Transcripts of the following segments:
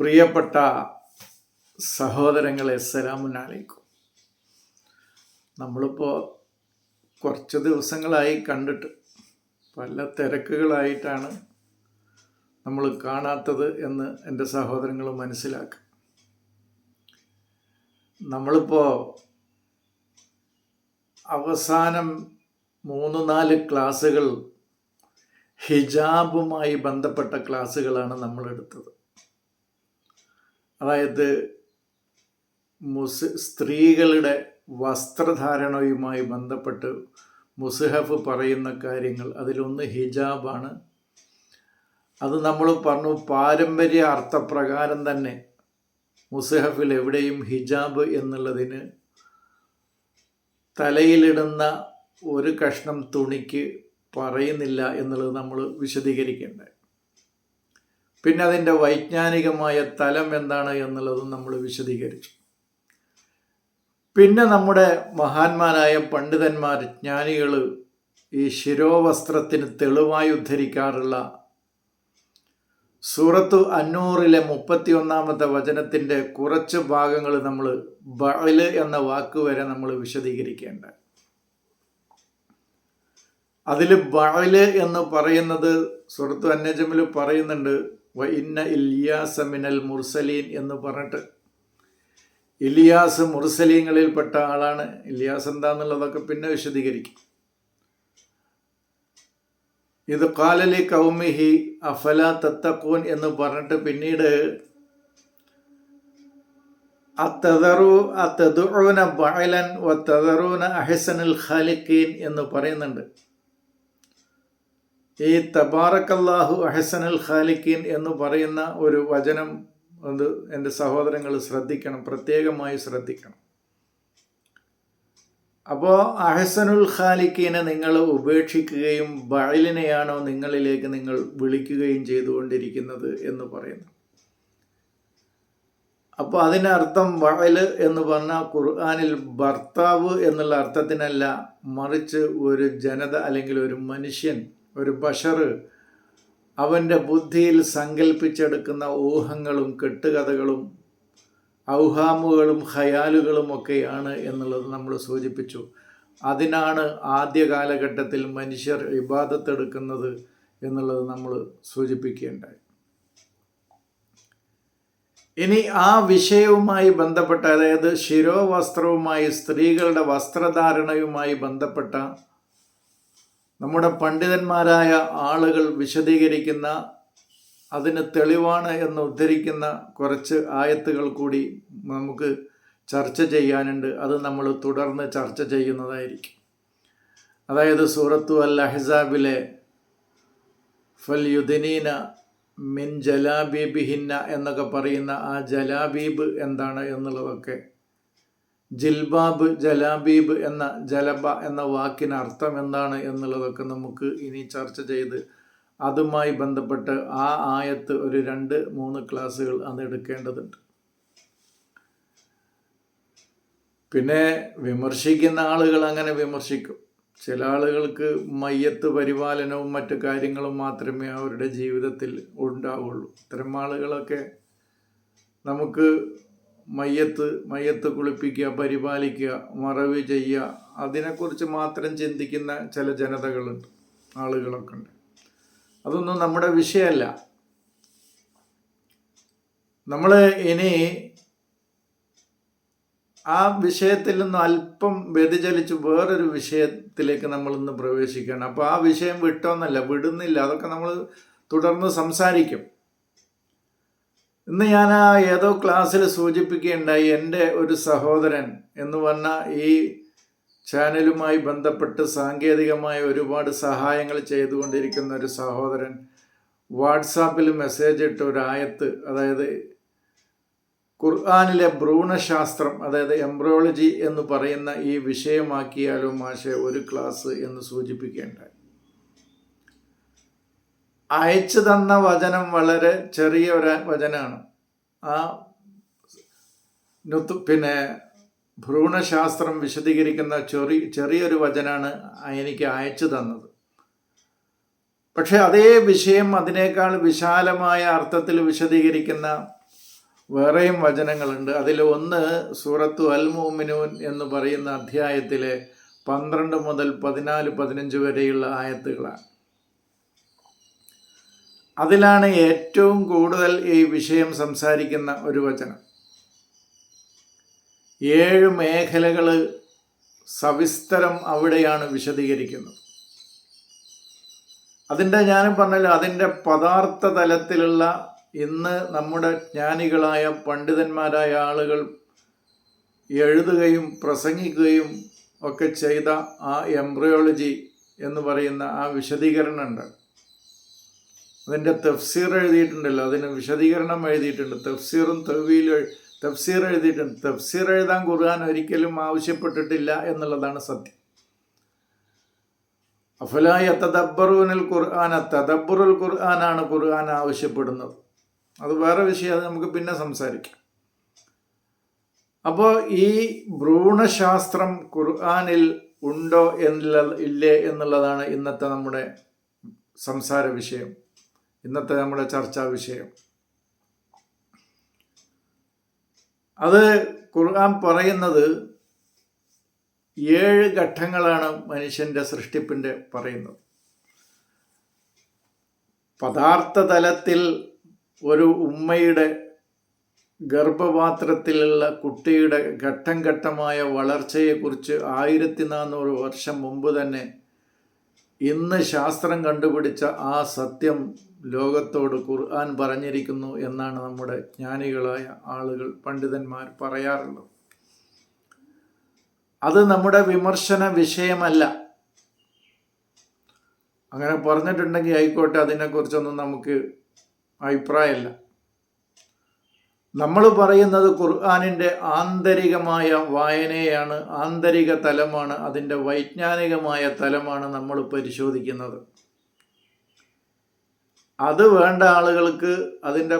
പ്രിയപ്പെട്ട സഹോദരങ്ങളെ സലാമുനാലേക്കും നമ്മളിപ്പോൾ കുറച്ച് ദിവസങ്ങളായി കണ്ടിട്ട് പല തിരക്കുകളായിട്ടാണ് നമ്മൾ കാണാത്തത് എന്ന് എന്റെ സഹോദരങ്ങൾ മനസ്സിലാക്കുക നമ്മളിപ്പോൾ അവസാനം മൂന്ന് നാല് ക്ലാസ്സുകൾ ഹിജാബുമായി ബന്ധപ്പെട്ട ക്ലാസ്സുകളാണ് നമ്മൾ എടുത്തത് അതായത് മുസ് സ്ത്രീകളുടെ വസ്ത്രധാരണയുമായി ബന്ധപ്പെട്ട് മുസ്ഹഫ് പറയുന്ന കാര്യങ്ങൾ. അതിലൊന്ന് ഹിജാബാണ്. അത് നമ്മൾ പറഞ്ഞു പാരമ്പര്യ അർത്ഥപ്രകാരം തന്നെ മുസ്ഹഫിൽ എവിടെയും ഹിജാബ് എന്നുള്ളതിന് തലയിലിടുന്ന ഒരു കഷ്ണം തുണിക്ക് പറയുന്നില്ല എന്നുള്ളത് നമ്മൾ വിശദീകരിക്കേണ്ടത് പിന്നെ അതിന്റെ വൈജ്ഞാനികമായ തലം എന്താണ് എന്നുള്ളതും നമ്മൾ വിശദീകരിച്ചു. പിന്നെ നമ്മുടെ മഹാന്മാരായ പണ്ഡിതന്മാർ ജ്ഞാനികൾ ഈ ശിരോവസ്ത്രത്തിന് തെളിവായി ഉദ്ധരിക്കാറുള്ള സൂറത്തു അന്നൂറിലെ മുപ്പത്തി ഒന്നാമത്തെ വചനത്തിന്റെ കുറച്ച് ഭാഗങ്ങൾ നമ്മൾ ബഅൽ എന്ന വാക്ക് വരെ നമ്മൾ വിശദീകരിക്കേണ്ട. അതിൽ ബഅൽ എന്ന് പറയുന്നത് സുഹൃത്തു അന്നജമിൽ പറയുന്നുണ്ട് വ ഇന്ന ഇല്യാസ മിനൽ മുർസലീൻ എന്ന് പറഞ്ഞിട്ട്. ഇലിയാസ് മുർസലീങ്ങളിൽപ്പെട്ട ആളാണ്. ഇലിയാസ് എന്താന്നുള്ളതൊക്കെ പിന്നെ വിശദീകരിക്കും. ഇത് കാലലി കൗമിഹി അഫല തത്തക്കൂൻ എന്ന് പറഞ്ഞിട്ട് പിന്നീട് അത്തതറു അത്തതുന ബഅലൻ വ തദറൂന അഹസനുൽ ഖാലിഖീൻ എന്ന് പറയുന്നുണ്ട്. ഈ തബാറക്കല്ലാഹു അൽ ഖാലിഖീൻ എന്ന് പറയുന്ന ഒരു വചനം അത് എന്റെ സഹോദരങ്ങൾ ശ്രദ്ധിക്കണം പ്രത്യേകമായി ശ്രദ്ധിക്കണം. അപ്പോൾ അഹസനുൽ ഖാലിഖീനെ നിങ്ങൾ ഉപേക്ഷിക്കുകയും ബഴലിനെയാണോ നിങ്ങളിലേക്ക് നിങ്ങൾ വിളിക്കുകയും ചെയ്തുകൊണ്ടിരിക്കുന്നത് എന്ന് പറയുന്നു. അപ്പോൾ അതിനർത്ഥം വഴൽ എന്ന് പറഞ്ഞാൽ ഖുർആാനിൽ ഭർത്താവ് എന്നുള്ള അർത്ഥത്തിനല്ല മറിച്ച് ഒരു ജനത അല്ലെങ്കിൽ ഒരു മനുഷ്യൻ ഒരു ബഷർ അവന്റെ ബുദ്ധിയിൽ സങ്കല്പിച്ചെടുക്കുന്ന ഊഹങ്ങളും കെട്ടുകഥകളും ഔഹാമുകളും ഹയാലുകളും ഒക്കെയാണ് എന്നുള്ളത് നമ്മൾ സൂചിപ്പിച്ചു. അതിനാണ് ആദ്യ കാലഘട്ടത്തിൽ മനുഷ്യർ ഇബാദത്തെടുക്കുന്നത് എന്നുള്ളത് നമ്മൾ സൂചിപ്പിക്കുകയുണ്ടായി ഇനി ആ വിഷയവുമായി ബന്ധപ്പെട്ട അതായത് ശിരോവസ്ത്രവുമായി സ്ത്രീകളുടെ വസ്ത്രധാരണയുമായി ബന്ധപ്പെട്ട നമ്മുടെ പണ്ഡിതന്മാരായ ആളുകൾ വിശദീകരിക്കുന്ന അതിന് തെളിവാണ് എന്ന് ഉദ്ധരിക്കുന്ന കുറച്ച് ആയത്തുകൾ കൂടി നമുക്ക് ചർച്ച ചെയ്യാനുണ്ട്. അത് നമ്മൾ തുടർന്ന് ചർച്ച ചെയ്യുന്നതായിരിക്കും. അതായത് സൂറത്തു അൽ അഹ്സാബിലെ ഫൽ യുദിനീന മിൻ ജലാബീബിഹിന്ന എന്നൊക്കെ പറയുന്ന ആ ജലാബീബ് എന്താണ് എന്നുള്ളതൊക്കെ ജിൽബാബ് ജലാബീബ് എന്ന ജലബ എന്ന വാക്കിന് അർത്ഥം എന്താണ് എന്നുള്ളതൊക്കെ നമുക്ക് ഇനി ചർച്ച ചെയ്ത് അതുമായി ബന്ധപ്പെട്ട് ആ ആയത്ത് ഒരു രണ്ട് മൂന്ന് ക്ലാസ്സുകൾ അന്ന് എടുക്കേണ്ടതുണ്ട്. പിന്നെ വിമർശിക്കുന്ന ആളുകൾ അങ്ങനെ വിമർശിക്കും. ചില ആളുകൾക്ക് മയ്യത്ത് പരിപാലനവും മറ്റു കാര്യങ്ങളും മാത്രമേ അവരുടെ ജീവിതത്തിൽ ഉണ്ടാവുള്ളൂ. ഇത്തരം ആളുകളൊക്കെ നമുക്ക് മയ്യത്ത് മയ്യത്ത് കുളിപ്പിക്കുക പരിപാലിക്കുക മറവ് ചെയ്യുക അതിനെക്കുറിച്ച് മാത്രം ചിന്തിക്കുന്ന ചില ജനതകളുണ്ട് ആളുകളൊക്കെ ഉണ്ട്. അതൊന്നും നമ്മുടെ വിഷയമല്ല. നമ്മൾ ഇനി ആ വിഷയത്തിൽ നിന്ന് അല്പം വ്യതിചലിച്ച് വേറൊരു വിഷയത്തിലേക്ക് നമ്മൾ ഇന്ന് പ്രവേശിക്കുകയാണ്. അപ്പോൾ ആ വിഷയം വിട്ടോന്നല്ല വിടുന്നില്ല. അതൊക്കെ നമ്മൾ തുടർന്ന് സംസാരിക്കും. ഇന്ന് ഞാൻ ആ ഏതോ ക്ലാസ്സിൽ സൂചിപ്പിക്കുകയുണ്ടായി എന്റെ ഒരു സഹോദരൻ എന്ന് പറഞ്ഞ ഈ ചാനലുമായി ബന്ധപ്പെട്ട് സാങ്കേതികമായ ഒരുപാട് സഹായങ്ങൾ ചെയ്തുകൊണ്ടിരിക്കുന്ന ഒരു സഹോദരൻ വാട്സാപ്പിൽ മെസ്സേജ് ഇട്ട ഒരു ആയത്ത് അതായത് ഖുർആാനിലെ ഭ്രൂണശാസ്ത്രം അതായത് എംബ്രോളജി എന്ന് പറയുന്ന ഈ വിഷയമാക്കിയാലും മാഷെ ഒരു ക്ലാസ് എന്ന് സൂചിപ്പിക്കേണ്ടായി അയച്ചു തന്ന വചനം വളരെ ചെറിയ ഒരു വചനമാണ്. ആ പിന്നെ ഭ്രൂണശാസ്ത്രം വിശദീകരിക്കുന്ന ചെറി ചെറിയൊരു വചനാണ് എനിക്ക് അയച്ചു തന്നത്. പക്ഷെ അതേ വിഷയം അതിനേക്കാൾ വിശാലമായ അർത്ഥത്തിൽ വിശദീകരിക്കുന്ന വേറെയും വചനങ്ങളുണ്ട്. അതിൽ ഒന്ന് സൂറത്തു അൽ മുഅ്മിനൂൻ എന്ന് പറയുന്ന അധ്യായത്തിലെ പന്ത്രണ്ട് മുതൽ പതിനാല് പതിനഞ്ച് വരെയുള്ള ആയത്തുകളാണ്. അതിലാണ് ഏറ്റവും കൂടുതൽ ഈ വിഷയം സംസാരിക്കുന്ന ഒരു വചനം. ഏഴ് മേഖലകൾ സവിസ്തരം അവിടെയാണ് വിശദീകരിക്കുന്നത്. അതിന്റെ ഞാനും പറഞ്ഞല്ലോ അതിന്റെ പദാർത്ഥ തലത്തിലുള്ള ഇന്ന് നമ്മുടെ ജ്ഞാനികളായ പണ്ഡിതന്മാരായ ആളുകൾ എഴുതുകയും പ്രസംഗിക്കുകയും ഒക്കെ ചെയ്ത ആ എംബ്രയോളജി എന്ന് പറയുന്ന ആ വിശദീകരണമുണ്ട്. അതിന്റെ തഫ്സീർ എഴുതിയിട്ടുണ്ടല്ലോ അതിന് വിശദീകരണം എഴുതിയിട്ടുണ്ട്. തഫ്സീറും തവീലും തഫ്സീർ എഴുതിയിട്ടുണ്ട്. തഫ്സീർ എഴുതാൻ ഖുർആൻ ഒരിക്കലും ആവശ്യപ്പെട്ടിട്ടില്ല എന്നുള്ളതാണ് സത്യം. അഫലായ തദബ്ബറുവിനൽ ഖുർആാന തദബ്ബറുൽ ഖുർആനാണ് ഖുർആൻ ആവശ്യപ്പെടുന്നത്. അത് വേറെ വിഷയം അത് നമുക്ക് പിന്നെ സംസാരിക്കാം. അപ്പോൾ ഈ ഭ്രൂണശാസ്ത്രം ഖുർആാനിൽ ഉണ്ടോ എന്നുള്ള ഇല്ലേ എന്നുള്ളതാണ് ഇന്നത്തെ നമ്മുടെ സംസാര വിഷയം. ഇന്നത്തെ നമ്മുടെ ചർച്ചാ വിഷയം. അത് ഖുർആൻ പറയുന്നത് ഏഴ് ഘട്ടങ്ങളാണ് മനുഷ്യന്റെ സൃഷ്ടിപ്പിന്റെ പറയുന്നത്. പദാർത്ഥ തലത്തിൽ ഒരു ഉമ്മയുടെ ഗർഭപാത്രത്തിലുള്ള കുട്ടിയുടെ ഘട്ടം ഘട്ടമായ വളർച്ചയെക്കുറിച്ച് ആയിരത്തി നാനൂറ് വർഷം മുമ്പ് തന്നെ ഇന്ന് ശാസ്ത്രം കണ്ടുപിടിച്ച ആ സത്യം ലോകത്തോട് ഖുർആൻ പറഞ്ഞിരിക്കുന്നു എന്നാണ് നമ്മുടെ ജ്ഞാനികളായ ആളുകൾ പണ്ഡിതന്മാർ പറയാറുള്ളത്. അത് നമ്മുടെ വിമർശന വിഷയമല്ല. അങ്ങനെ പറഞ്ഞിട്ടുണ്ടെങ്കിൽ ആയിക്കോട്ടെ അതിനെക്കുറിച്ചൊന്നും നമുക്ക് അഭിപ്രായമല്ല. നമ്മൾ പറയുന്നത് ഖുർആാനിന്റെ ആന്തരികമായ വായനയാണ് ആന്തരിക തലമാണ് അതിന്റെ വൈജ്ഞാനികമായ തലമാണ് നമ്മൾ പരിശോധിക്കുന്നത്. അത് വേണ്ട ആളുകൾക്ക് അതിന്റെ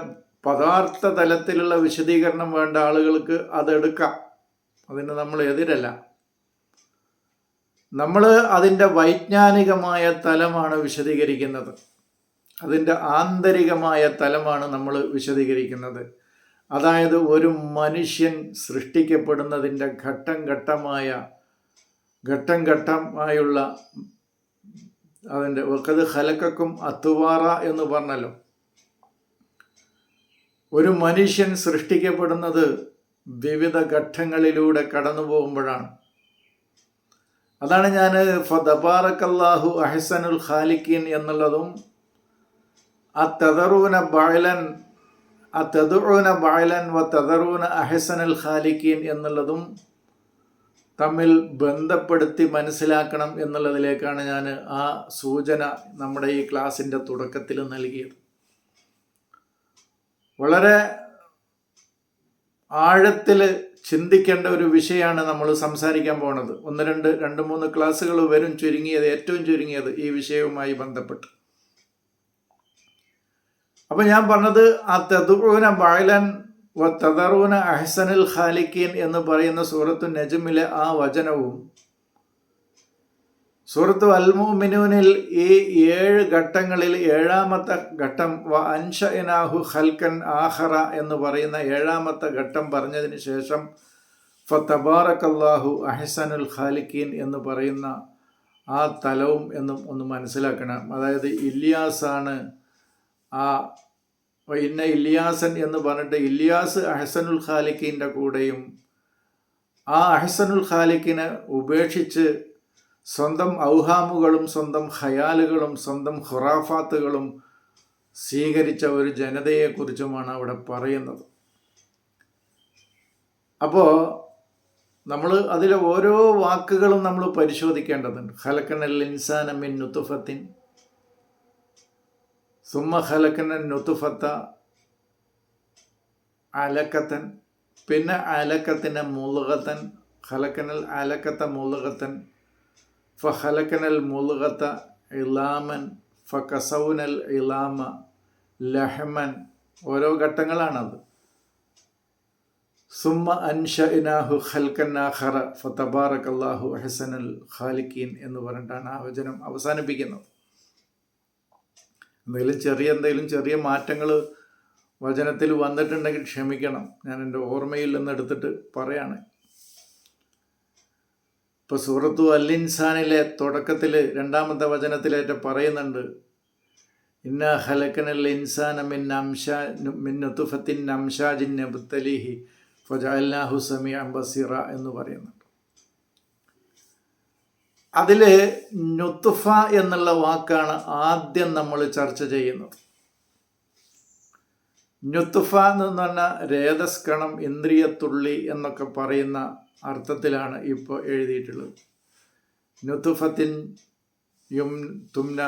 പദാർത്ഥ തലത്തിലുള്ള വിശദീകരണം വേണ്ട ആളുകൾക്ക് അതെടുക്കാം. അതിന് നമ്മൾ എതിരല്ല. നമ്മൾ അതിന്റെ വൈജ്ഞാനികമായ തലമാണ് വിശദീകരിക്കുന്നത്. അതിന്റെ ആന്തരികമായ തലമാണ് നമ്മൾ വിശദീകരിക്കുന്നത്. അതായത് ഒരു മനുഷ്യൻ സൃഷ്ടിക്കപ്പെടുന്നതിന്റെ ഘട്ടം ഘട്ടമായ ഘട്ടം ഘട്ടമായുള്ള അതിന്റെ ഒക്കത് ഹലക്കക്കും അത്തുവാറ എന്ന് പറഞ്ഞല്ലോ. ഒരു മനുഷ്യൻ സൃഷ്ടിക്കപ്പെടുന്നത് വിവിധ ഘട്ടങ്ങളിലൂടെ കടന്നു പോകുമ്പോഴാണ്. അതാണ് ഞാൻ ഫതബാറക്കല്ലാഹു അഹസനുൽ ഖാലിക്കീൻ എന്നുള്ളതും ആ തെതറൂന ബഴലൻ ആ തെതുറൂന ബഴലൻ വ തെതറൂന അഹസനുൽ ഖാലിക്കീൻ എന്നുള്ളതും തമ്മിൽ ബന്ധപ്പെടുത്തി മനസ്സിലാക്കണം എന്നുള്ളതിലേക്കാണ് ഞാൻ ആ സൂചന നമ്മുടെ ഈ ക്ലാസിന്റെ തുടക്കത്തിൽ നൽകിയത്. വളരെ ആഴത്തിൽ ചിന്തിക്കേണ്ട ഒരു വിഷയമാണ് നമ്മൾ സംസാരിക്കാൻ പോണത്. ഒന്ന് രണ്ട് രണ്ട് മൂന്ന് ക്ലാസ്സുകൾ വരും ചുരുങ്ങിയത് ഏറ്റവും ചുരുങ്ങിയത് ഈ വിഷയവുമായി ബന്ധപ്പെട്ട്. അപ്പം ഞാൻ പറഞ്ഞത് ആ തെതുറൂന തദറൂന അഹ്സനുൽ ഖാലിക്കീൻ എന്ന് പറയുന്ന സൂറത്തു നജുമിലെ ആ വചനവും സൂറത്തു അൽമുമിനൂനിൽ ഈ ഏഴ് ഘട്ടങ്ങളിൽ ഏഴാമത്തെ ഘട്ടം വ അൻഷ ഇനാഹു ഹൽക്കൻ ആഹറ എന്ന് പറയുന്ന ഏഴാമത്തെ ഘട്ടം പറഞ്ഞതിന് ശേഷം ഫത്തബാറക്കല്ലാഹു അഹ്സനുൽ ഖാലിക്കീൻ എന്ന് പറയുന്ന ആ തലവും എന്നും ഒന്ന് മനസ്സിലാക്കണം. അതായത് ഇല്യാസാണ് ആ ഇന്ന ഇല്യാസൻ എന്ന് പറഞ്ഞിട്ട് ഇല്യാസ് അഹസനുൽ ഖാലിഖിന്റെ കൂടെയും ആ അഹസനുൽ ഖാലിഖിനെ ഉപേക്ഷിച്ച് സ്വന്തം ഔഹാമുകളും സ്വന്തം ഖയാലുകളും സ്വന്തം ഖുറാഫാത്തുകളും സ്വീകരിച്ച ഒരു ജനതയെക്കുറിച്ചുമാണ് അവിടെ പറയുന്നത്. അപ്പോൾ നമ്മൾ അതിലെ ഓരോ വാക്കുകളും നമ്മൾ പരിശോധിക്കേണ്ടതുണ്ട്. ഖലക്കനൽ ഇൻസാനമിൻ നുത്തുഫത്തിൻ സുമ്മ ഖലക്കന നുത്തുഫത്ത അലക്കത്തൻ പിന്നെ അലക്കത്തിന് മുളുകത്തൻ ഖലക്കനൽ അലക്കത്ത മുളുകത്തൻ ഫഹലക്കനൽ മുളുകത്ത ഇലാമൻ ഫക്കസൗനൽ ഇലാമ ലഹമൻ. ഓരോ ഘട്ടങ്ങളാണത്. സുമ്മ അൻഷ ഇനാഹു ഫതബാറക് അള്ളാഹു ഹസനൽ ഖാലിക്കീൻ എന്ന് പറഞ്ഞിട്ടാണ് ആ വചനം അവസാനിപ്പിക്കുന്നത്. എന്തെങ്കിലും ചെറിയ എന്തെങ്കിലും ചെറിയ മാറ്റങ്ങൾ വചനത്തിൽ വന്നിട്ടുണ്ടെങ്കിൽ ക്ഷമിക്കണം. ഞാൻ എന്റെ ഓർമ്മയിൽ നിന്ന് എടുത്തിട്ട് പറയാണ്. ഇപ്പോൾ സൂറത്തു അല്ലിൻസാനിലെ തുടക്കത്തിൽ രണ്ടാമത്തെ വചനത്തിലേറ്റ പറയുന്നുണ്ട്. ഇന്ന ഹലക്കനൽ ഇൻസാന മിൻ അംഷ മിൻ നുത്തുഫത്തിൻ നബുത്തലിഹി ഫജാൽനാഹു സമി അംബസിറ എന്ന് പറയുന്നുണ്ട് അതിൽ നുത്തുഫ എന്നുള്ള വാക്കാണ് ആദ്യം നമ്മൾ ചർച്ച ചെയ്യുന്നത്. നുത്തുഫ എന്ന് പറഞ്ഞാൽ രേതസ്കണം ഇന്ദ്രിയത്തുള്ളി എന്നൊക്കെ പറയുന്ന അർത്ഥത്തിലാണ് ഇപ്പോൾ എഴുതിയിട്ടുള്ളത്. നുത്തുഫത്തിൻ യും തുംന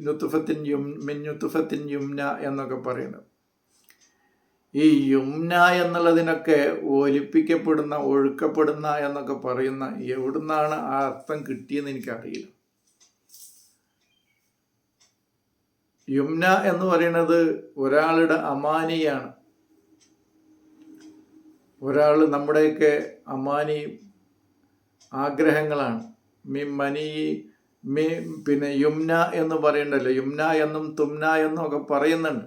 നുത്തുഫത്തിൻ യും മിൻ നുത്തുഫത്തിൻ യുംന എന്നൊക്കെ പറയുന്നത്. ഈ യുംന എന്നുള്ളതിനൊക്കെ ഒലിപ്പിക്കപ്പെടുന്ന ഒഴുക്കപ്പെടുന്ന എന്നൊക്കെ പറയുന്ന എവിടുന്നാണ് ആ അർത്ഥം കിട്ടിയെന്ന് എനിക്കറിയില്ല. യുംന എന്ന് പറയുന്നത് ഒരാളുടെ അമാനിയാണ്. ഒരാൾ നമ്മുടെയൊക്കെ അമാനി ആഗ്രഹങ്ങളാണ്. മി മനി മി പിന്നെ യുംന എന്ന് പറയണ്ടല്ലോ. യുംന എന്നും തുംന എന്നും ഒക്കെ പറയുന്നുണ്ട്.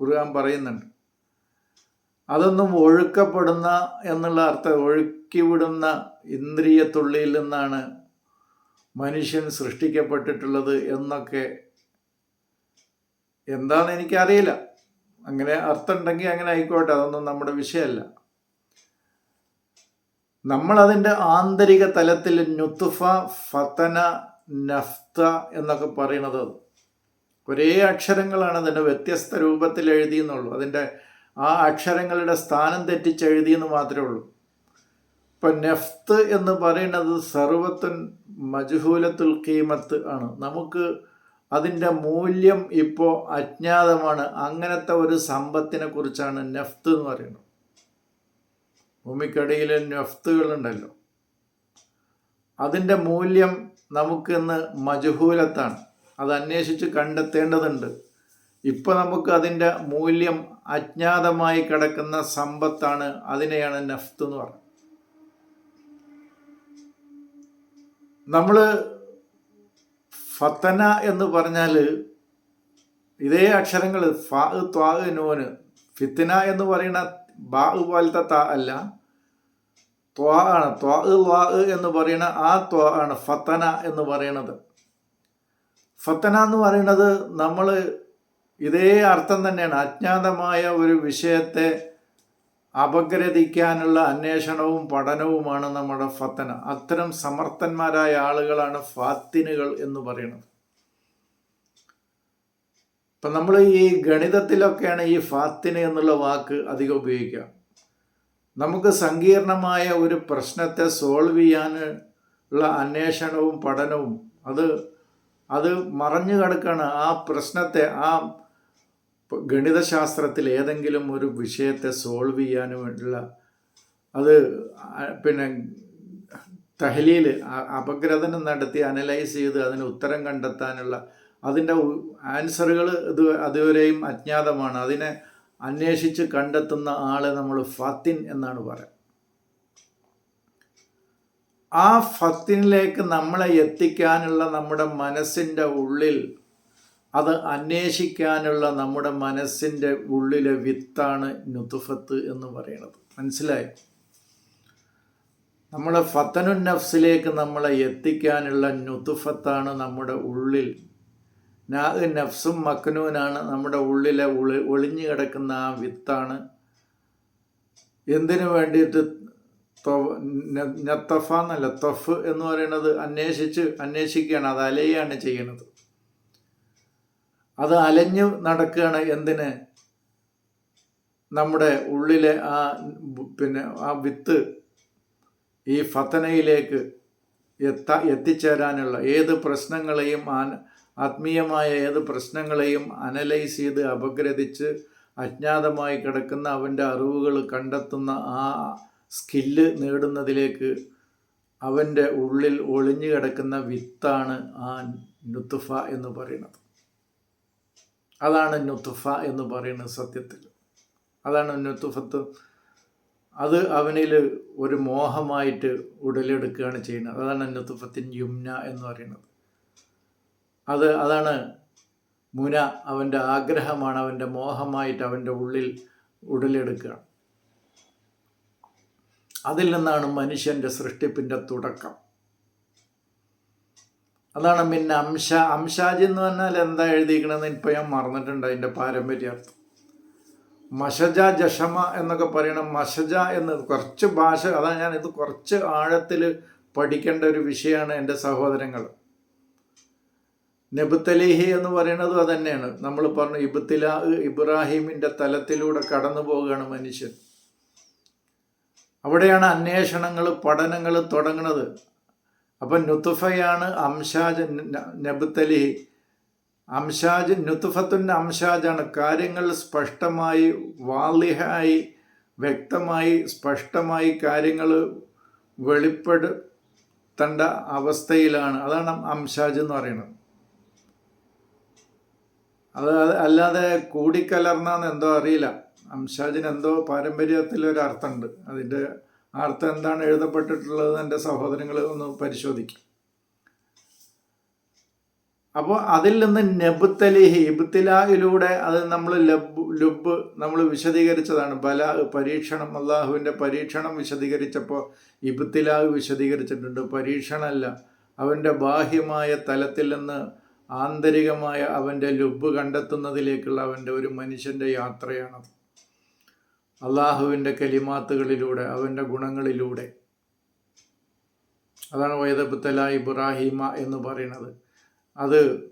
ഖുർആൻ പറയുന്നുണ്ട്. അതൊന്നും ഒഴുക്കപ്പെടുന്ന എന്നുള്ള അർത്ഥം ഒഴുക്കിവിടുന്ന ഇന്ദ്രിയത്തുള്ളിയിൽ നിന്നാണ് മനുഷ്യൻ സൃഷ്ടിക്കപ്പെട്ടിട്ടുള്ളത് എന്നൊക്കെ. എന്താണെന്ന് എനിക്കറിയില്ല. അങ്ങനെ അർത്ഥം ഉണ്ടെങ്കിൽ അങ്ങനെ ആയിക്കോട്ടെ അതൊന്നും നമ്മുടെ വിഷയമല്ല. നമ്മളതിന്റെ ആന്തരിക തലത്തിൽ നുത്തുഫ ഫതന നഫ്ത എന്നൊക്കെ പറയണത് ഒരേ അക്ഷരങ്ങളാണ് അതിന്റെ വ്യത്യസ്ത രൂപത്തിൽ എഴുതിയെന്നുള്ളൂ. അതിന്റെ ആ അക്ഷരങ്ങളുടെ സ്ഥാനം തെറ്റിച്ചെഴുതിയെന്ന് മാത്രമേ ഉള്ളൂ. ഇപ്പം നെഫ്ത്ത് എന്ന് പറയുന്നത് സർവത്തുൻ മജുഹൂലത്തുൽ കീമത്ത് ആണ്. നമുക്ക് അതിന്റെ മൂല്യം ഇപ്പോൾ അജ്ഞാതമാണ്. അങ്ങനത്തെ ഒരു സമ്പത്തിനെ കുറിച്ചാണ് നെഫ്ത്ത് എന്ന് പറയുന്നത്. ഭൂമിക്കടിയിൽ നെഫ്ത്തുകളുണ്ടല്ലോ അതിന്റെ മൂല്യം നമുക്കിന്ന് മജുഹൂലത്താണ്. അത് അന്വേഷിച്ച് കണ്ടെത്തേണ്ടതുണ്ട്. ഇപ്പം നമുക്ക് അതിന്റെ മൂല്യം അജ്ഞാതമായി കിടക്കുന്ന സമ്പത്താണ് അതിനെയാണ് നഫ്ത്ത് എന്ന് പറയുന്നത് നമ്മൾ ഫത്തന എന്ന് പറഞ്ഞാൽ ഇതേ അക്ഷരങ്ങൾ ഫാ ത്വാ നോന്. ഫിത്തിന എന്ന് പറയുന്ന ബാ പോലത്തെ ത അല്ല. ത്വാ ആണ്. ത്വാ വാ എന്ന് പറയുന്ന ആ ത്വാ ആണ് ഫത്തന എന്ന് പറയുന്നത്. ഫത്തന എന്ന് പറയുന്നത് നമ്മൾ ഇതേ അർത്ഥം തന്നെയാണ്. അജ്ഞാതമായ ഒരു വിഷയത്തെ അപഗ്രഥിക്കാനുള്ള അന്വേഷണവും പഠനവുമാണ് നമ്മുടെ ഫത്തന. അത്തരം സമർത്ഥന്മാരായ ആളുകളാണ് ഫാത്തിനുകൾ എന്ന് പറയുന്നത്. ഇപ്പം നമ്മൾ ഈ ഗണിതത്തിലൊക്കെയാണ് ഈ ഫാത്തിന് എന്നുള്ള വാക്ക് അധികം ഉപയോഗിക്കുക. നമുക്ക് സങ്കീർണമായ ഒരു പ്രശ്നത്തെ സോൾവ് ചെയ്യാൻ ഉള്ള അന്വേഷണവും പഠനവും അത് അത് മറഞ്ഞു കിടക്കാണ് ആ പ്രശ്നത്തെ ആ ഗണിതശാസ്ത്രത്തിൽ ഏതെങ്കിലും ഒരു വിഷയത്തെ സോൾവ് ചെയ്യാനുമുള്ള അത് പിന്നെ തഹലിയിൽ അപഗ്രഥനം നടത്തി അനലൈസ് ചെയ്ത് അതിന് ഉത്തരം കണ്ടെത്താനുള്ള അതിന്റെ ആൻസറുകൾ ഇത് അതുവരെയും അജ്ഞാതമാണ്. അതിനെ അന്വേഷിച്ച് കണ്ടെത്തുന്ന ആളെ നമ്മൾ ഫത്തിൻ എന്നാണ് പറയുക ആ ഫത്തിനിലേക്ക് നമ്മളെ എത്തിക്കാനുള്ള നമ്മുടെ മനസ്സിന്റെ ഉള്ളിൽ അത് അന്വേഷിക്കാനുള്ള നമ്മുടെ മനസ്സിന്റെ ഉള്ളിലെ വിത്താണ് നുതുഫത്ത് എന്ന് പറയുന്നത്. മനസ്സിലായോ? നമ്മളെ ഫത്തനു നഫ്സിലേക്ക് നമ്മളെ എത്തിക്കാനുള്ള നുതുഫത്താണ് നമ്മുടെ ഉള്ളിൽ. നഫ്സും മക്നൂനാണ് നമ്മുടെ ഉള്ളിലെ ഉളി ഒളിഞ്ഞു കിടക്കുന്ന ആ വിത്താണ്. എന്തിനു വേണ്ടിയിട്ട് നത്തഫ എന്നല്ല തൊഫ് എന്ന് പറയുന്നത് അന്വേഷിച്ച് അന്വേഷിക്കുകയാണ് അത് അലയാണ് ചെയ്യണത് അത് അലഞ്ഞു നടക്കുകയാണ് എന്തിന്? നമ്മുടെ ഉള്ളിലെ ആ പിന്നെ ആ വിത്ത് ഈ ഫത്തനയിലേക്ക് എത്ത എത്തിച്ചേരാനുള്ള ഏത് പ്രശ്നങ്ങളെയും ആത്മീയമായ ഏത് പ്രശ്നങ്ങളെയും അനലൈസ് ചെയ്ത് അപഗ്രഥിച്ച് അജ്ഞാതമായി കിടക്കുന്ന അവന്റെ അറിവുകൾ കണ്ടെത്തുന്ന ആ സ്കില്ല് നേടുന്നതിലേക്ക് അവന്റെ ഉള്ളിൽ ഒളിഞ്ഞു കിടക്കുന്ന വിത്താണ് ആ നുത്തുഫ എന്ന് പറയുന്നത്. അതാണ് നുത്തുഫ എന്ന് പറയുന്നത് സത്യത്തിൽ. അതാണ് നുത്തുഫത്ത് അത് അവനിൽ ഒരു മോഹമായിട്ട് ഉടലെടുക്കുകയാണ് ചെയ്യുന്നത്. അതാണ് നുത്തുഫത്തിൻ യുംന എന്ന് പറയുന്നത്. അത് അതാണ് മുന അവന്റെ ആഗ്രഹമാണ് അവന്റെ മോഹമായിട്ട് അവന്റെ ഉള്ളിൽ ഉടലെടുക്കുക അതിൽ നിന്നാണ് മനുഷ്യന്റെ സൃഷ്ടിപ്പിന്റെ തുടക്കം. അതാണ് പിന്നെ അംശ. അംശാജി എന്ന് പറഞ്ഞാൽ എന്താ എഴുതിയിരിക്കണമെന്ന് ഇപ്പം ഞാൻ മറന്നിട്ടുണ്ട് അതിന്റെ പാരമ്പര്യാർത്ഥം മഷജ ജഷമ എന്നൊക്കെ പറയണം മഷജ എന്ന് കുറച്ച് ഭാഷ അതാണ് ഞാൻ ഇത് കുറച്ച് ആഴത്തിൽ പഠിക്കേണ്ട ഒരു വിഷയമാണ് എന്റെ സഹോദരങ്ങൾ. നെബുത്തലിഹി എന്ന് പറയുന്നത് തന്നെയാണ് നമ്മൾ പറഞ്ഞു ഇബുത്തില ഇബ്രാഹിമിന്റെ തലത്തിലൂടെ കടന്നു പോവുകയാണ് മനുഷ്യൻ. അവിടെയാണ് അന്വേഷണങ്ങൾ പഠനങ്ങൾ തുടങ്ങുന്നത്. അപ്പം നുത്തുഫയാണ് അംഷാജ് നബുത്തലി. അംഷാജ് നുത്തുഫത്തുൻ അംഷാജാണ് കാര്യങ്ങൾ സ്പഷ്ടമായി വാളിഹായി വ്യക്തമായി സ്പഷ്ടമായി കാര്യങ്ങൾ വെളിപ്പെടുത്തേണ്ട അവസ്ഥയിലാണ്. അതാണ് അംഷാജ് എന്ന് പറയുന്നത്. അത് അല്ലാതെ കൂടിക്കലർന്നാന്ന് എന്തോ അറിയില്ല. അംഷാജിന് എന്തോ പാരമ്പര്യത്തിലൊരർത്ഥമുണ്ട്. അതിന്റെ അർത്ഥം എന്താണ് എഴുതപ്പെട്ടിട്ടുള്ളത് എന്റെ സഹോദരങ്ങൾ ഒന്ന് പരിശോധിക്കും. അപ്പോൾ അതിൽ നിന്ന് നെബുത്തലിഹി ഇബ്തിലാഹിലൂടെ അത് നമ്മൾ ലബ് ലുബ് നമ്മൾ വിശദീകരിച്ചതാണ്. ബല പരീക്ഷണം അള്ളാഹുവിന്റെ പരീക്ഷണം വിശദീകരിച്ചപ്പോൾ ഇബ്തിലാഹ് വിശദീകരിച്ചിട്ടുണ്ട്. പരീക്ഷണമല്ല അവന്റെ ബാഹ്യമായ തലത്തിൽ നിന്ന് ആന്തരികമായ അവന്റെ ലുബ് കണ്ടെത്തുന്നതിലേക്കുള്ള അവന്റെ ഒരു മനുഷ്യന്റെ യാത്രയാണത്. അള്ളാഹുവിന്റെ കലിമാത്തുകളിലൂടെ അവന്റെ ഗുണങ്ങളിലൂടെ. അതാണ് വൈദബുത്തല ഇബ്രാഹിമ എന്ന് പറയുന്നത്. അത്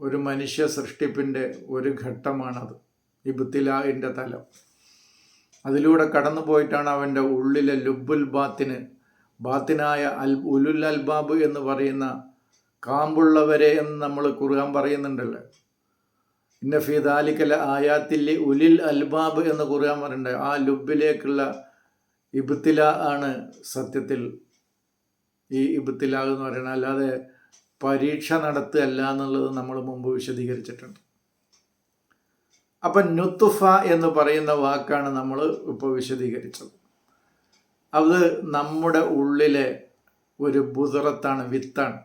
ഒരു മനുഷ്യ സൃഷ്ടിപ്പിന്റെ ഒരു ഘട്ടമാണത്. ഇബുത്തിലാഹിന്റെ തലം. അതിലൂടെ കടന്നു പോയിട്ടാണ് അവന്റെ ഉള്ളിലെ ലുബുൽ ബാത്തിന് ബാത്തിനായ അൽ ഉലുൽ അൽബാബ് എന്ന് പറയുന്ന കാമ്പുള്ളവരെ എന്ന് നമ്മൾ കുറുകാൻ പറയുന്നുണ്ടല്ലോ. ഇന്ന ഫിദാലിക്കല ആയാത്തില്ലി ഉലിൽ അൽബാബ് എന്ന് കുറുകാൻ പറയണ്ട. ആ ലുബിലേക്കുള്ള ഇബ്തില ആണ് സത്യത്തിൽ ഈ ഇബ്തില എന്ന് പറയുന്നത്. അല്ലാതെ പരീക്ഷ നടത്തുകയല്ല എന്നുള്ളത് നമ്മൾ മുമ്പ് വിശദീകരിച്ചിട്ടുണ്ട്. അപ്പം നുത്തുഫ എന്ന് പറയുന്ന വാക്കാണ് നമ്മൾ ഇപ്പോൾ വിശദീകരിച്ചത്. അത് നമ്മുടെ ഉള്ളിലെ ഒരു ബുദറത്താണ് വിത്താണ്.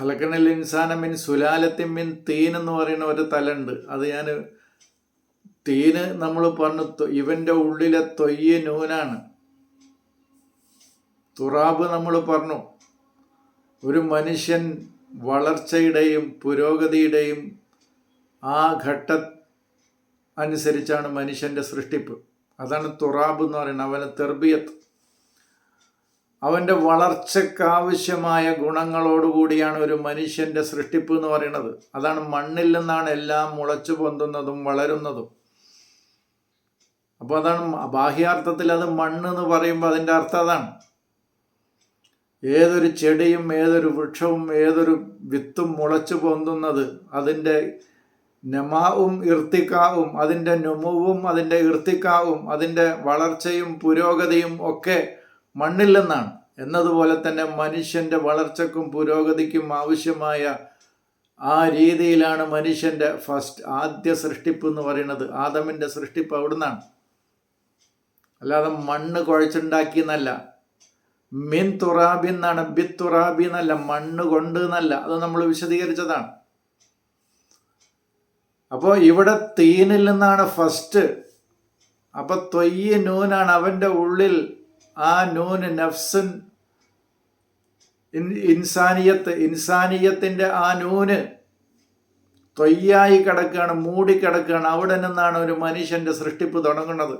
ഖലക്കണൽ ഇൻസാനമിൻ സുലാലത്തിൻ മിൻ തീൻ എന്ന് പറയുന്ന ഒരു തലുണ്ട് അത് ഞാൻ തീന് നമ്മൾ പറഞ്ഞു ഇവന്റെ ഉള്ളിലെ തൊയ്യ നൂനാണ്. തുറാബ് നമ്മൾ പറഞ്ഞു ഒരു മനുഷ്യൻ വളർച്ചയുടെയും പുരോഗതിയുടെയും ആ ഘട്ട അനുസരിച്ചാണ് മനുഷ്യന്റെ സൃഷ്ടിപ്പ്. അതാണ് തുറാബ് എന്ന് പറയുന്നത്. അവന് തെർബിയത്ത്. അവന്റെ വളർച്ചക്കാവശ്യമായ ഗുണങ്ങളോടുകൂടിയാണ് ഒരു മനുഷ്യന്റെ സൃഷ്ടിപ്പ് എന്ന് പറയുന്നത്. അതാണ് മണ്ണിൽ നിന്നാണ് എല്ലാം മുളച്ചു പൊന്തുന്നതും വളരുന്നതും. അപ്പോൾ അതാണ് ബാഹ്യാർത്ഥത്തിൽ അത് മണ്ണ് എന്ന് പറയുമ്പോൾ അതിന്റെ അർത്ഥം അതാണ്. ഏതൊരു ചെടിയും ഏതൊരു വൃക്ഷവും ഏതൊരു വിത്തും മുളച്ചു പൊന്തുന്നത് അതിന്റെ നമാവും ഇർത്തിക്കാവും അതിന്റെ നുമുവും അതിന്റെ ഇർത്തിക്കാവും അതിന്റെ വളർച്ചയും പുരോഗതിയും ഒക്കെ മണ്ണിൽ നിന്നാണ് എന്നതുപോലെ തന്നെ മനുഷ്യന്റെ വളർച്ചക്കും പുരോഗതിക്കും ആവശ്യമായ ആ രീതിയിലാണ് മനുഷ്യന്റെ ഫസ്റ്റ് ആദ്യ സൃഷ്ടിപ്പ് എന്ന് പറയുന്നത്. ആദമിന്റെ സൃഷ്ടിപ്പ് അവിടുന്നാണ്. അല്ലാതെ മണ്ണ് കുഴച്ചുണ്ടാക്കി എന്നല്ല മിൻ തുറാബി എന്നാണ്. ബി തുറാബി എന്നല്ല. മണ്ണ് കൊണ്ട് എന്നല്ല. അത് നമ്മൾ വിശദീകരിച്ചതാണ്. അപ്പോൾ ഇവിടെ തീനിൽ നിന്നാണ് ഫസ്റ്റ്. അപ്പൊ തൊയ്യ നൂനാണ് അവന്റെ ഉള്ളിൽ ആ നൂന് നഫ്സൻ ഇൻസാനിയത്ത് ഇൻസാനിയത്തിന്റെ ആ നൂന് തൊയ്യായി കിടക്കുകയാണ് മൂടിക്കിടക്കുകയാണ് അവിടെ നിന്നാണ് ഒരു മനുഷ്യന്റെ സൃഷ്ടിപ്പ് തുടങ്ങുന്നത്.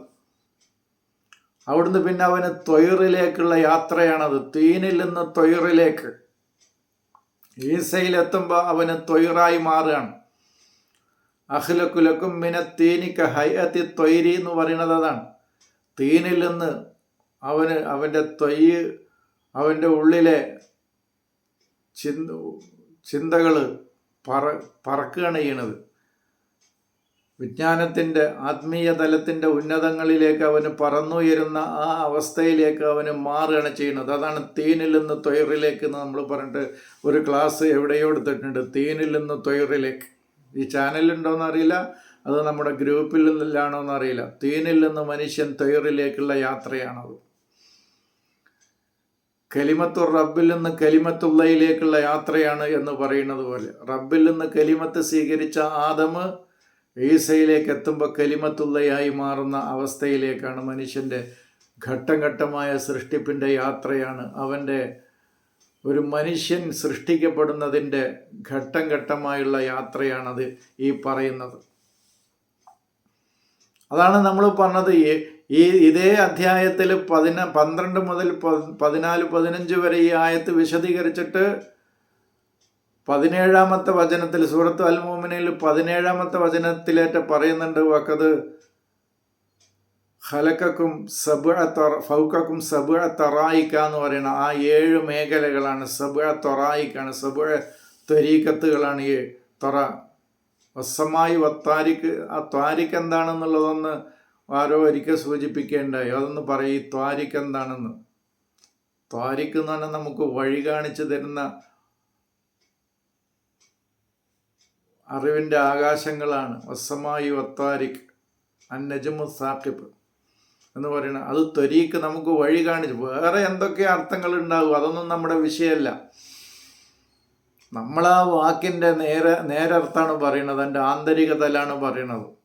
അവിടുന്ന് പിന്നെ അവന് തൊയറിലേക്കുള്ള യാത്രയാണത്. തീനിൽ നിന്ന് തൊയറിലേക്ക്. ഈസയിലെത്തുമ്പോൾ അവന് തൊയറായി മാറുകയാണ്. അഖിലക്കുലക്കും മിന തീനിക്ക ഹൈഅത്തി തൊയ്രി എന്ന് പറയുന്നത് അതാണ്. തീനിൽ നിന്ന് അവന് അവന്റെ തൊയ്യ് അവന്റെ ഉള്ളിലെ ചിന്ത ചിന്തകൾ പറ പറക്കുകയാണ് ചെയ്യണത്. വിജ്ഞാനത്തിന്റെ ആത്മീയ തലത്തിന്റെ ഉന്നതങ്ങളിലേക്ക് അവന് പറന്നുയരുന്ന ആ അവസ്ഥയിലേക്ക് അവന് മാറുകയാണ് ചെയ്യുന്നത്. അതാണ് തീനിൽ നിന്ന് തൊയറിലേക്ക് എന്ന് നമ്മൾ പറഞ്ഞിട്ട് ഒരു ക്ലാസ് എവിടെയോ എടുത്തിട്ടുണ്ട്. തീനിൽ നിന്ന് തൊയറിലേക്ക്. ഈ ചാനലുണ്ടോയെന്ന് അറിയില്ല. അത് നമ്മുടെ ഗ്രൂപ്പിൽ നിന്നില്ലാണോ എന്നറിയില്ല തീനിൽ നിന്ന് മനുഷ്യൻ തൊയറിലേക്കുള്ള യാത്രയാണത്. കലിമത്തു റബ്ബിൽ നിന്ന് കലിമത്തുള്ളയിലേക്കുള്ള യാത്രയാണ് എന്ന് പറയുന്നത് പോലെ. റബ്ബിൽ നിന്ന് കലിമത്ത് സ്വീകരിച്ച ആദമ് ഈസയിലേക്ക് എത്തുമ്പോൾ കലിമത്തുള്ളയായി മാറുന്ന അവസ്ഥയിലേക്കാണ് മനുഷ്യന്റെ ഘട്ടം ഘട്ടമായ സൃഷ്ടിപ്പിന്റെ യാത്രയാണ്. അവന്റെ ഒരു മനുഷ്യൻ സൃഷ്ടിക്കപ്പെടുന്നതിന്റെ ഘട്ടം ഘട്ടമായുള്ള യാത്രയാണത് ഈ പറയുന്നത്. അതാണ് നമ്മൾ പറഞ്ഞത് ഈ- ഇതേ അധ്യായത്തിൽ പതിന പന്ത്രണ്ട് മുതൽ പതിനാല് പതിനഞ്ച് വരെ ഈ ആയത്ത് വിശദീകരിച്ചിട്ട് പതിനേഴാമത്തെ വചനത്തിൽ സൂറത്ത് അൽ മോമിനിൽ പതിനേഴാമത്തെ വചനത്തിലേറ്റ പറയുന്നുണ്ട് വക്കത് ഹലക്കും സബ് ഫൗക്കും സബ് തൊറായിക്ക എന്ന് പറയുന്ന ആ ഏഴ് മേഖലകളാണ് സബ് തൊറായിക്കാണ് സബ് ത്വരീക്കത്തുകളാണ് ഈ തൊറ. വസ്സമായി വത്താരിക്ക് ആ ത്വാരിക്ക് എന്താണെന്നുള്ളതൊന്ന് ആരോ ഒരിക്കൽ സൂചിപ്പിക്കേണ്ടായി. അതൊന്ന് പറയും ഈ ത്വാരിക്ക് എന്താണെന്ന്. ത്വാരിക്ക് എന്ന് പറഞ്ഞാൽ നമുക്ക് വഴി കാണിച്ചു തരുന്ന അറിവിന്റെ ആകാശങ്ങളാണ്. വസ്സമായി വത്താരിക്ക് അന്നജമു സാക്കിബ് എന്ന് പറയുന്നത് അത് ത്വരീക്ക് നമുക്ക് വഴി കാണിച്ചു. വേറെ എന്തൊക്കെ അർത്ഥങ്ങൾ ഉണ്ടാകും? അതൊന്നും നമ്മുടെ വിഷയമല്ല. നമ്മൾ ആ വാക്കിന്റെ നേരെ നേരർത്ഥാണ് പറയുന്നത്. എന്റെ ആന്തരികതലാണ് പറയണത്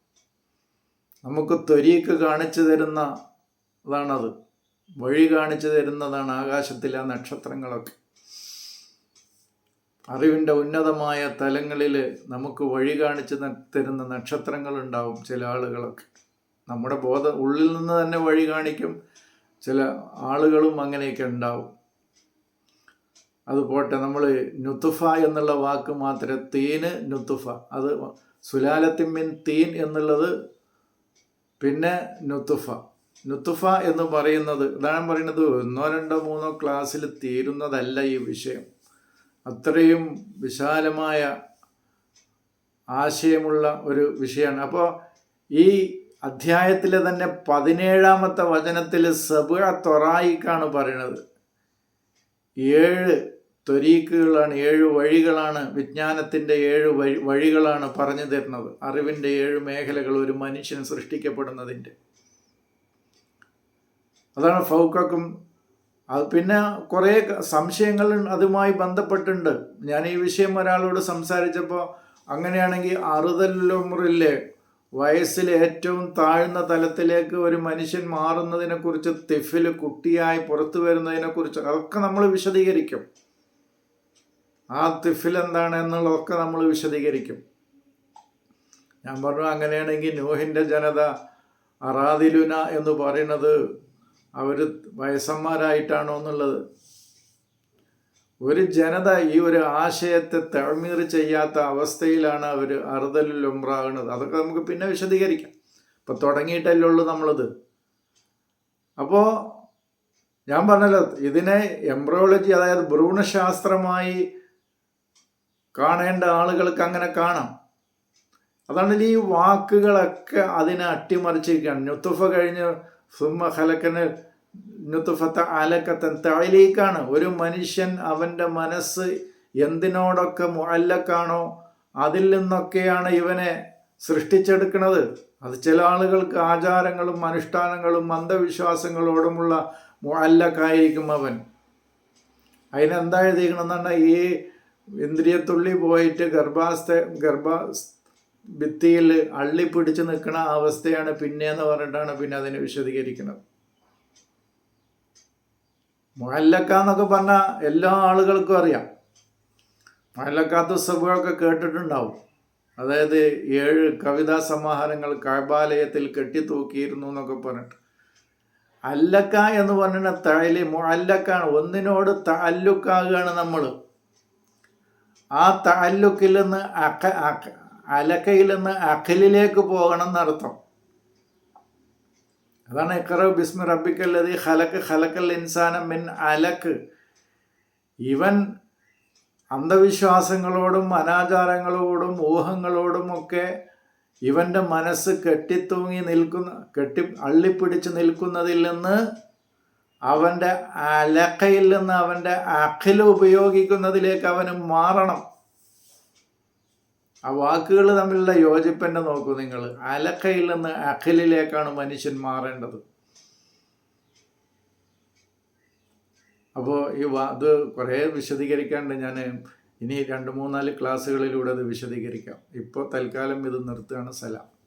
നമുക്ക് ത്വരിയൊക്കെ കാണിച്ചു തരുന്ന അതാണത് വഴി കാണിച്ചു തരുന്നതാണ് ആകാശത്തിലെ നക്ഷത്രങ്ങളൊക്കെ. അറിവിന്റെ ഉന്നതമായ തലങ്ങളിൽ നമുക്ക് വഴി കാണിച്ചു തരുന്ന നക്ഷത്രങ്ങളുണ്ടാവും ചില ആളുകളൊക്കെ. നമ്മുടെ ബോധ ഉള്ളിൽ നിന്ന് തന്നെ വഴി കാണിക്കും. ചില ആളുകളും അങ്ങനെയൊക്കെ ഉണ്ടാവും. അത് പോട്ടെ നമ്മൾ നുത്തുഫ എന്നുള്ള വാക്ക് മാത്രമേ തീന് നുത്തുഫ അത് സുലാലത്തിമ്മിൻ തീൻ എന്നുള്ളത് പിന്നെ നുത്തുഫ നുത്തുഫ എന്ന് പറയുന്നത് ഇതാണ് പറയുന്നത് ഒന്നോ രണ്ടോ മൂന്നോ ക്ലാസ്സിൽ തീരുന്നതല്ല ഈ വിഷയം. അത്രയും വിശാലമായ ആശയമുള്ള ഒരു വിഷയമാണ്. അപ്പോൾ ഈ അധ്യായത്തിലെ തന്നെ പതിനേഴാമത്തെ വചനത്തിൽ സബുഴ തൊറായിക്കാണ് പറയുന്നത്. ഏഴ് ത്വരീക്കുകളാണ് ഏഴ് വഴികളാണ് വിജ്ഞാനത്തിന്റെ ഏഴ് വഴി വഴികളാണ് പറഞ്ഞു തരുന്നത്. അറിവിന്റെ ഏഴ് മേഖലകൾ ഒരു മനുഷ്യൻ സൃഷ്ടിക്കപ്പെടുന്നതിന്റെ. അതാണ് ഫൗക്കും അത് പിന്നെ കുറേ സംശയങ്ങൾ അതുമായി ബന്ധപ്പെട്ടുണ്ട്. ഞാൻ ഈ വിഷയം ഒരാളോട് സംസാരിച്ചപ്പോൾ അങ്ങനെയാണെങ്കിൽ അറുതല്ലുമുറിലെ വയസ്സിൽ ഏറ്റവും താഴ്ന്ന തലത്തിലേക്ക് ഒരു മനുഷ്യൻ മാറുന്നതിനെക്കുറിച്ച് തിഫിൽ കുട്ടിയായി പുറത്തു വരുന്നതിനെക്കുറിച്ച് അതൊക്കെ നമ്മൾ വിശദീകരിക്കും. ആ തിഫിൽ എന്താണ് എന്നുള്ളതൊക്കെ നമ്മൾ വിശദീകരിക്കും. ഞാൻ പറഞ്ഞു അങ്ങനെയാണെങ്കിൽ നൂഹിന്റെ ജനത അറാദിലുന എന്ന് പറയുന്നത് അവർ വയസ്സന്മാരായിട്ടാണോ എന്നുള്ളത്. ഒരു ജനത ഈ ഒരു ആശയത്തെ തഴമീർ ചെയ്യാത്ത അവസ്ഥയിലാണ് അവർ അറുതലിൽ ഉമ്രാകുന്നത് അതൊക്കെ നമുക്ക് പിന്നെ വിശദീകരിക്കാം. ഇപ്പം തുടങ്ങിയിട്ടല്ലേ ഉള്ളൂ നമ്മളത്. അപ്പോൾ ഞാൻ പറഞ്ഞല്ലോ ഇതിനെ എംബ്രോളജി അതായത് ഭ്രൂണശാസ്ത്രമായി കാണേണ്ട ആളുകൾക്ക് അങ്ങനെ കാണാം. അതാണ് ഈ വാക്കുകളൊക്കെ അതിനെ അട്ടിമറിച്ചിരിക്കുകയാണ്. നുത്തുഫ കഴിഞ്ഞ് സുമ ഹലക്കന് നുത്തുഫത്ത അലക്കത്തൻ തായിലേക്കാണ് ഒരു മനുഷ്യൻ അവന്റെ മനസ്സ് എന്തിനോടൊക്കെ മുഅല്ലക്കാണോ അതിൽ നിന്നൊക്കെയാണ് ഇവനെ സൃഷ്ടിച്ചെടുക്കുന്നത്. അത് ചില ആളുകൾക്ക് ആചാരങ്ങളും അനുഷ്ഠാനങ്ങളും അന്ധവിശ്വാസങ്ങളോടുമുള്ള മുഅല്ലക്കായിരിക്കും അവൻ. അതിനെന്താ എഴുതിക്കണമെന്നാണ് ഈ ഇന്ദ്രിയത്തുള്ളി പോയിട്ട് ഗർഭാസ്ഥ ഗർഭ ഭിത്തിയിൽ അള്ളി പിടിച്ചു നിൽക്കുന്ന അവസ്ഥയാണ് പിന്നെ എന്ന് പറഞ്ഞിട്ടാണ് പിന്നെ അതിനെ വിശദീകരിക്കുന്നത്. മുഴല്ലക്ക എന്നൊക്കെ പറഞ്ഞാൽ എല്ലാ ആളുകൾക്കും അറിയാം. മുഴല്ലക്കാത്ത സഭയൊക്കെ കേട്ടിട്ടുണ്ടാവും. അതായത് ഏഴ് കവിതാ സമാഹാരങ്ങൾ കഴബാലയത്തിൽ കെട്ടിത്തൂക്കിയിരുന്നു എന്നൊക്കെ പറഞ്ഞിട്ട്. അല്ലക്ക എന്ന് പറഞ്ഞ തഴലി മുഴല്ലക്കാണ് ഒന്നിനോട് താല്ലുക്കാകുകയാണ് നമ്മൾ ആ താലുക്കിൽ നിന്ന് അക്ക അലക്കയിൽ നിന്ന് അഖലിലേക്ക് പോകണം എന്നർത്ഥം. അതാണ് ഇക്കറ ബിസ്മി ഈ ഹലക്ക് ഹലക്കൽ ഇൻസാന മിൻ അലക്ക് ഇവൻ അന്ധവിശ്വാസങ്ങളോടും അനാചാരങ്ങളോടും ഊഹങ്ങളോടും ഒക്കെ ഇവന്റെ മനസ്സ് കെട്ടിത്തൂങ്ങി നിൽക്കുന്ന കെട്ടി അള്ളിപ്പിടിച്ച് നിൽക്കുന്നതിൽ നിന്ന് അവന്റെ അലക്കയിൽ നിന്ന് അവന്റെ അഖിൽ ഉപയോഗിക്കുന്നതിലേക്ക് അവന് മാറണം. ആ വാക്കുകൾ തമ്മിലുള്ള യോജിപ്പന്നെ നോക്കൂ നിങ്ങൾ. അലക്കയിൽ നിന്ന് അഖിലിലേക്കാണ് മനുഷ്യൻ മാറേണ്ടത്. അപ്പോൾ ഈ അത് കുറേ വിശദീകരിക്കാണ്ട് ഞാൻ ഇനി രണ്ട് മൂന്നാൽ ക്ലാസ്സുകളിലൂടെ അത് വിശദീകരിക്കാം. ഇപ്പോൾ തൽക്കാലം ഇത് നിർത്തുകയാണ്. സലാം.